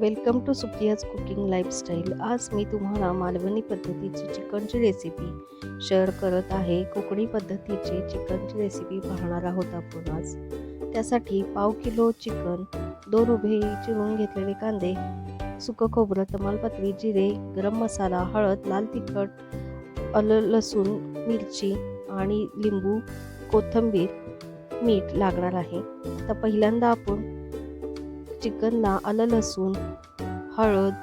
Welcome to Supriya's cooking lifestyle. आज मी तुम्हाला मालवणी पद्धतीची चिकनची रेसिपी शेअर करत आहे. कोकणी पद्धतीची चिकनची रेसिपी पाहणार आहोत आपण आज. त्यासाठी पाव किलो चिकन दोन उभे चिरून घेतलेले कांदे सुकं खोबरं तमालपत्री जिरे गरम मसाला हळद लाल तिखट अल लसूण मिरची आणि लिंबू कोथिंबीर मीठ लागणार आहे. आता पहिल्यांदा आपण चिकनला आलं लसूण हळद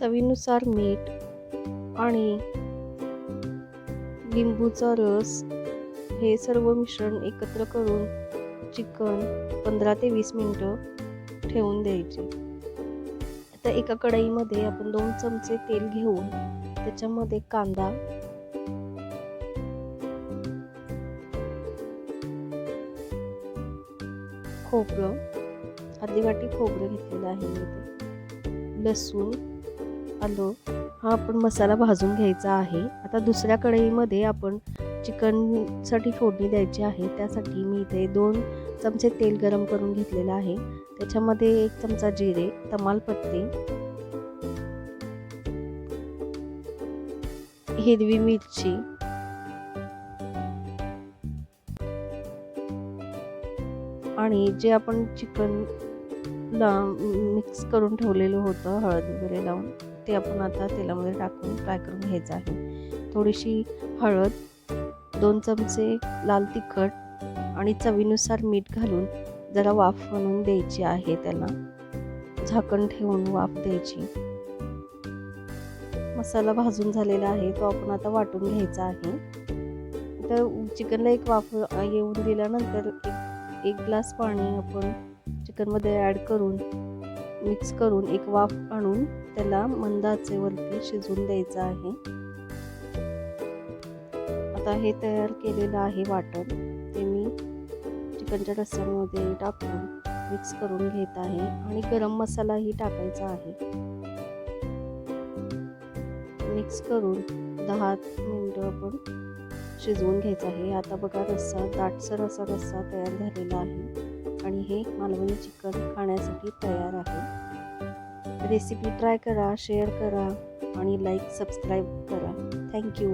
चवीनुसार मीठ आणि लिंबूचा रस हे सर्व मिश्रण एकत्र करून चिकन पंधरा ते वीस मिनटं ठेवून द्यायचे. आता एका कढईमध्ये आपण दोन चमचे तेल घेऊन त्याच्यामध्ये कांदा खोबरं अर्धी वाटी खोबरं घेतलेलं आहे मी इथे. लसूण आलं. हा आपण मसाला भाजून घ्यायचा आहे. आता दुसऱ्या कढईमध्ये आपण चिकनसाठी फोडणी द्यायची आहे. त्यासाठी मी इथे दोन चमचे तेल गरम करून घेतलेलं आहे. त्याच्यामध्ये एक चमचा जिरे तमालपत्ती. हिरवी मिरची. आणि जे आपण चिकन मिक्स करून ठेवलेलं होतं हळद वगैरे लावून. ते आपण आता तेलामध्ये टाकून फ्राय करून घ्यायचं आहे. थोडीशी हळद दोन चमचे लाल तिखट आणि चवीनुसार मीठ घालून जरा वाफ म्हणून द्यायची आहे त्याला. झाकण ठेवून वाफ द्यायची. मसाला भाजून झालेला आहे तो आपण आता वाटून घ्यायचा आहे. तर चिकनला एक वाफ येऊन दिल्यानंतर एक एक ग्लास पाणी आपण चिकनमध्ये ॲड करून मिक्स करून एक वाफ आणून त्याला मंदाचे वरती शिजवून द्यायचं आहे. आता हे तयार केलेलं आहे वाटण. ते मी चिकनच्या रस्स्यामध्ये टाकून मिक्स करून घेत आहे आणि गरम मसालाही टाकायचा आहे. मिक्स करून दहा मिनटं आपण शिजवून घ्यायचं आहे. आता बघा रस्सा दाटसर असा रस्सा तयार झालेला आहे. आणि हे मालवणी चिकन खाण्यासाठी तयार आहे. रेसिपी ट्राय करा शेअर करा आणि लाईक सबस्क्राईब करा. थँक्यू